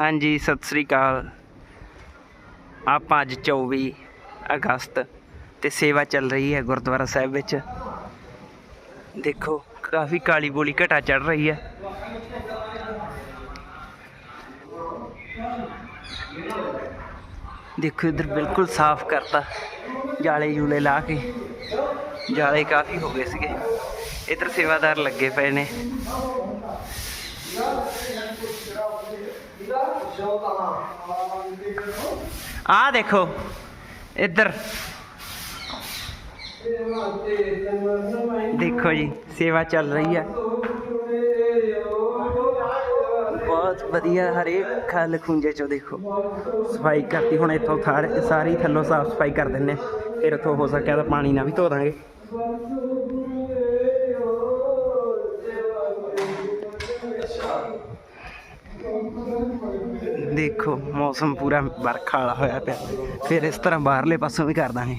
ਹਾਂਜੀ, ਸਤਿ ਸ੍ਰੀ ਅਕਾਲ। ਆਪਾਂ ਅੱਜ 24 ਅਗਸਤ ਤੇ ਸੇਵਾ ਚੱਲ ਰਹੀ ਹੈ ਗੁਰਦੁਆਰਾ ਸਾਹਿਬ ਵਿੱਚ। ਦੇਖੋ, ਕਾਫੀ ਕਾਲੀ ਬੋਲੀ ਘਟਾ ਚੜ ਰਹੀ ਹੈ। ਦੇਖੋ, ਇਧਰ ਬਿਲਕੁਲ ਸਾਫ਼ ਕਰਤਾ। ਜਾਲੇ ਜੂਲੇ ਲਾ ਕੇ। ਜਾਲੇ ਕਾਫੀ ਹੋ ਗਏ ਸੀਗੇ। ਇਧਰ ਸੇਵਾਦਾਰ ਲੱਗੇ ਪਏ ਨੇ। ਆ ਦੇਖੋ, ਇੱਧਰ। ਦੇਖੋ ਜੀ, ਸੇਵਾ ਚੱਲ ਰਹੀ ਹੈ ਬਹੁਤ ਵਧੀਆ, ਹਰੇਕ ਖਲ ਖੁੰਝੇ ਚੋਂ ਦੇਖੋ। ਸਫ਼ਾਈ ਕਰਤੀ, ਹੁਣ ਇੱਥੋਂ ਥਾਰ ਸਾਰੀ ਥੱਲੋਂ ਸਾਫ਼ ਸਫ਼ਾਈ ਕਰ ਦਿੰਨੇ ਫਿਰ ਉੱਥੋਂ ਹੋ ਸਕਿਆ ਤਾਂ ਪਾਣੀ ਨਾਲ ਵੀ ਧੋ ਦਾਂਗੇ। ਦੇਖੋ, ਮੌਸਮ ਪੂਰਾ ਵਰਖਾ ਵਾਲਾ ਹੋਇਆ ਪਿਆ। ਫਿਰ ਇਸ ਤਰ੍ਹਾਂ ਬਾਹਰਲੇ ਪਾਸੋਂ ਵੀ ਕਰ ਦਾਂਗੇ।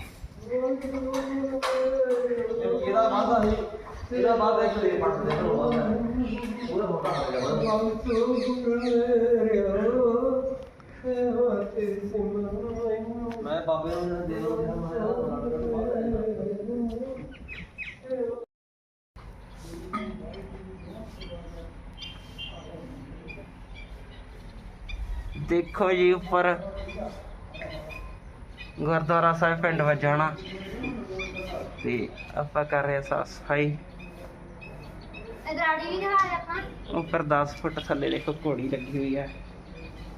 ਮੈਂ ਬਾਬੇ ਨੂੰ ਦੇ ਦੋ ਦੇਖੋ ਜੀ ਉੱਪਰ। ਗੁਰਦੁਆਰਾ ਸਾਹਿਬ ਪਿੰਡ ਵਜਾਣਾ। ਤੇ ਆਪਾਂ ਕਰ ਰਹੇ ਹਾਂ ਸਾਫ਼ ਸਫ਼ਾਈ। ਗਾੜੀ ਵੀ ਦਿਖਾ ਦੇ ਆਪਾਂ। ਉੱਪਰ 10 ਫੁੱਟ ਥੱਲੇ ਦੇਖੋ ਘੋੜੀ ਲੱਗੀ ਹੋਈ ਹੈ।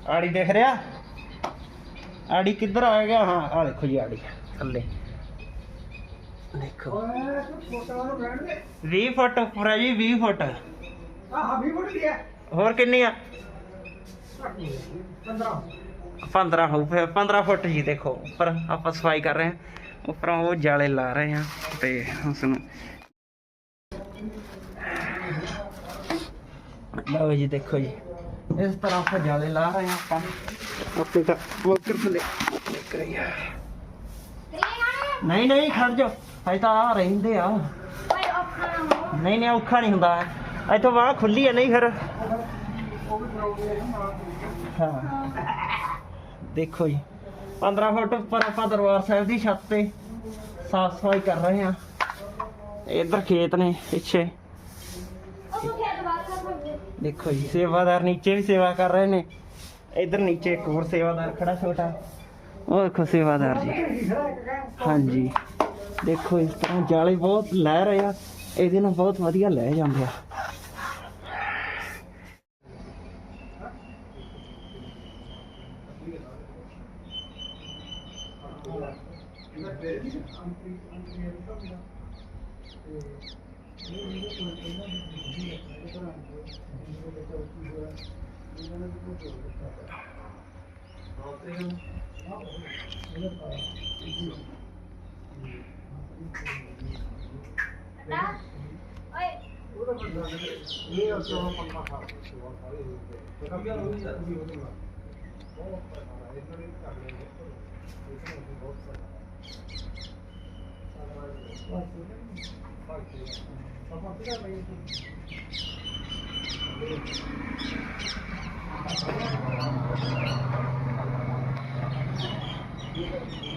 ਆੜੀ ਦੇਖ ਰਿਹਾ? ਆੜੀ ਕਿੱਧਰ ਆ ਗਿਆ? ਹਾਂ ਆ ਦੇਖੋ ਜੀ ਆੜੀ ਥੱਲੇ। ਦੇਖੋ। 20 ਫੁੱਟ ਉੱਪਰ ਹੈ ਜੀ 20 ਫੁੱਟ। ਹਾਂ 20 ਫੁੱਟ ਦੀ ਹੈ। ਹੋਰ ਕਿੰਨੀ ਆ? 15 15 ਹੋ ਫਿਰ 15 ਫੁੱਟ ਜੀ ਦੇਖੋ ਉੱਪਰ ਆਪਾਂ ਸਫ਼ਾਈ ਕਰ ਰਹੇ ਹਾਂ। ਉੱਪਰੋਂ ਉਹ ਜਾਲੇ ਲਾ ਰਹੇ ਹਾਂ ਤੇ ਉਸ ਨੂੰ ਲਓ ਜੀ ਦੇਖੋ ਜੀ। ਇਸ ਤਰ੍ਹਾਂ ਆਪਾਂ ਜਾਲੇ ਲਾ ਰਹੇ ਹਾਂ ਆਪਾਂ। ਆਪਣੇ ਤਾਂ ਵਰਕਰ ਥੱਲੇ ਦੇਖ ਰਹੀ ਆ ਨਹੀਂ ਨਹੀਂ ਖੜ ਜਾ ਹਜੇ ਤਾਂ ਆ ਰਹਿੰਦੇ ਆ। ਨਹੀਂ ਨਹੀਂ ਔਖਾ ਨਹੀਂ ਹੁੰਦਾ। ਇੱਥੋਂ ਬਾਹ ਖੁੱਲੀ ਹੈ ਨਹੀਂ ਫਿਰ। ਹਾਂ। ਦੇਖੋ ਜੀ 15 ਫੁੱਟ ਉੱਪਰ ਆਪਾਂ ਦਰਬਾਰ ਸਾਹਿਬ ਦੀ ਛੱਤ ਤੇ ਸਾਫ਼ ਸਫ਼ਾਈ ਕਰ ਰਹੇ ਹਾਂ। ਇੱਧਰ ਖੇਤ ਨੇ, ਪਿੱਛੇ। ਦੇਖੋ ਜੀ, ਸੇਵਾਦਾਰ ਨੀਚੇ ਵੀ ਸੇਵਾ ਕਰ ਰਹੇ ਨੇ। ਇੱਧਰ ਨੀਚੇ ਇੱਕ ਹੋਰ ਸੇਵਾਦਾਰ ਖੜਾ ਛੋਟਾ। ਉਹ ਦੇਖੋ ਸੇਵਾਦਾਰ ਜੀ। ਹਾਂਜੀ। ਦੇਖੋ ਇਸ ਤਰ੍ਹਾਂ ਜਾਲੇ ਬਹੁਤ ਲੈ ਰਹੇ ਆ। ਇਹਦੇ ਨਾਲ ਬਹੁਤ ਵਧੀਆ ਲੈ ਜਾਂਦੇ ਆ। ਨਾ ਓਏ ਇਹ ਅਸਲ ਵਿੱਚ 15 ਸਾਲ ਦੀ ਕੰਮ ਯਾਰ ਹੋਈ ਜਾਂਦੀ ਉਹਦੇ ਨਾਲ ਬਹੁਤ ਸਾਰਾ ਇਹ ਜਿਹੜੇ ਕਰ ਲੈਂਦੇ ਇਸ